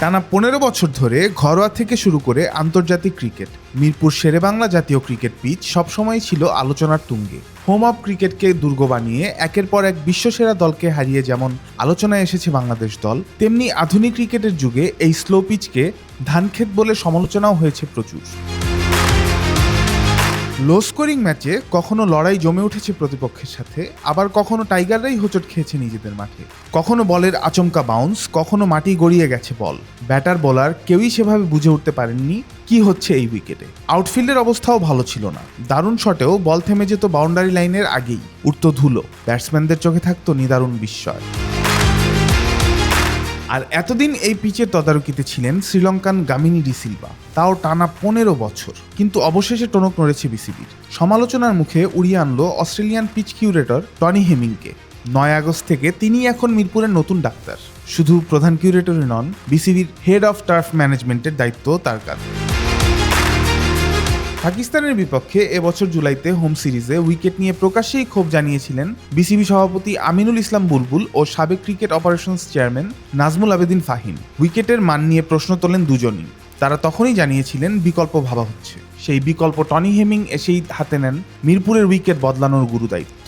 টানা পনেরো বছর ধরে ঘরোয়া থেকে শুরু করে আন্তর্জাতিক ক্রিকেট, মিরপুর শেরেবাংলা জাতীয় ক্রিকেট পিচ সবসময় ছিল আলোচনার তুঙ্গে। হোম অফ ক্রিকেটকে দুর্গ বানিয়ে একের পর এক বিশ্বসেরা দলকে হারিয়ে যেমন আলোচনায় এসেছে বাংলাদেশ দল, তেমনি আধুনিক ক্রিকেটের যুগে এই স্লো পিচকে ধানক্ষেত বলে সমালোচনাও হয়েছে প্রচুর। লো স্কোরিং ম্যাচে কখনো লড়াই জমে উঠেছে প্রতিপক্ষের সাথে, আবার কখনো টাইগাররাই হোঁচট খেয়েছে নিজেদের মাঠে। কখনো বলের আচমকা বাউন্স কখনো মাটি গড়িয়ে গেছে বল। ব্যাটার, বোলার কেউই সেভাবে বুঝে উঠতে পারেননি কি হচ্ছে এই উইকেটে। আউটফিল্ডের অবস্থাও ভালো ছিল না। দারুণ শটেও বল থেমে যেত বাউন্ডারি লাইনের আগেই। উঠত ধুলো। ব্যাটসম্যানদের চোখে থাকতো নিদারুণ বিস্ময়। আর এতদিন এই পিচের তদারকিতে ছিলেন শ্রীলঙ্কান গামিনী ডি সিলভা। তাও টানা পনেরো বছর। কিন্তু অবশেষে টনক নড়েছে বিসিবির। সমালোচনার মুখে উড়িয়ে আনলো অস্ট্রেলিয়ান পিচ কিউরেটর টনি হেমিংকে। নয় আগস্ট থেকে তিনি এখন মিরপুরের নতুন ডাক্তার। শুধু প্রধান কিউরেটরই নন, বিসিবির হেড অফ টার্ফ ম্যানেজমেন্টের দায়িত্ব তার কাঁধে। পাকিস্তানের বিপক্ষে এবছর জুলাইতে হোম সিরিজে উইকেট নিয়ে প্রকাশ্যেই ক্ষোভ জানিয়েছিলেন বিসিবি সভাপতি আমিনুল ইসলাম বুলবুল ও সাবেক cricket operations chairman Nazmul Abedin Fahim. উইকেটের মান নিয়ে প্রশ্ন তোলেন দুজনই। তারা তখনই জানিয়েছিলেন বিকল্প ভাবা হচ্ছে। সেই বিকল্প টনি হেমিং এসেই হাতে নেন মিরপুরের উইকেট বদলানোর গুরুদায়িত্ব।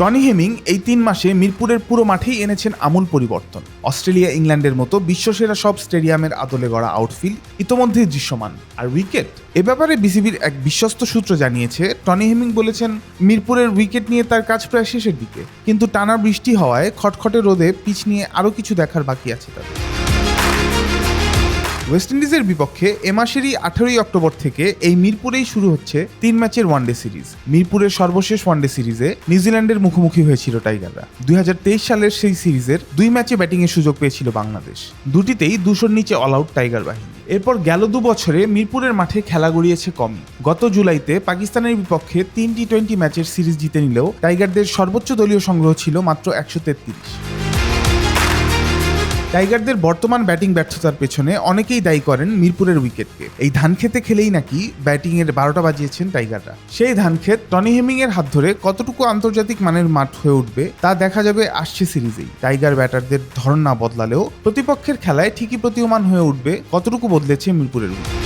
টনি হেমিং এই তিন মাসে মিরপুরের পুরো মাঠেই এনেছেন আমূল পরিবর্তন। অস্ট্রেলিয়া, ইংল্যান্ডের মতো বিশ্বসেরা সব স্টেডিয়ামের আদলে গড়া আউটফিল্ড ইতোমধ্যে দৃশ্যমান। আর উইকেট? এ ব্যাপারে বিসিবির এক বিশ্বস্ত সূত্র জানিয়েছে, টনি হেমিং বলেছেন, মিরপুরের উইকেট নিয়ে তার কাজ প্রায় শেষের দিকে। কিন্তু টানা বৃষ্টি হওয়ায় খটখটে রোদে পিচ নিয়ে আরও কিছু দেখার বাকি আছে তাদের। ওয়েস্ট ইন্ডিজের বিপক্ষে এ মাসেরই আঠারোই অক্টোবর থেকে এই মিরপুরেই শুরু হচ্ছে তিন ম্যাচের ওয়ানডে সিরিজ মিরপুরের সর্বশেষ ওয়ানডে সিরিজে নিউজিল্যান্ডের মুখোমুখি হয়েছিল টাইগাররা। দুই হাজার তেইশ সালের সেই সিরিজের দুই ম্যাচে ব্যাটিংয়ের সুযোগ পেয়েছিল বাংলাদেশ। দুটিতেই দুশোর নিচে অল আউট টাইগার বাহিনী। এরপর গেল দু বছরে মিরপুরের মাঠে খেলা গড়িয়েছে কমই। গত জুলাইতে পাকিস্তানের বিপক্ষে তিন টি টোয়েন্টি ম্যাচের সিরিজ জিতে নিলেও টাইগারদের সর্বোচ্চ দলীয় সংগ্রহ ছিল মাত্র একশো তেত্রিশ। টাইগারদের বর্তমান ব্যাটিং ব্যর্থতার পেছনে অনেকেই দায়ী করেন মিরপুরের উইকেটকে। এই ধান খেতে খেলেই নাকি ব্যাটিং এর বারোটা বাজিয়েছেন টাইগাররা। সেই ধানক্ষেত টনি হেমিং এর হাত ধরে কতটুকু আন্তর্জাতিক মানের মাঠ হয়ে উঠবে তা দেখা যাবে আসছে সিরিজেই। টাইগার ব্যাটারদের ধরন না বদলালেও প্রতিপক্ষের খেলায় ঠিকই প্রতীয়মান হয়ে উঠবে কতটুকু বদলেছে মিরপুরের উইকেট।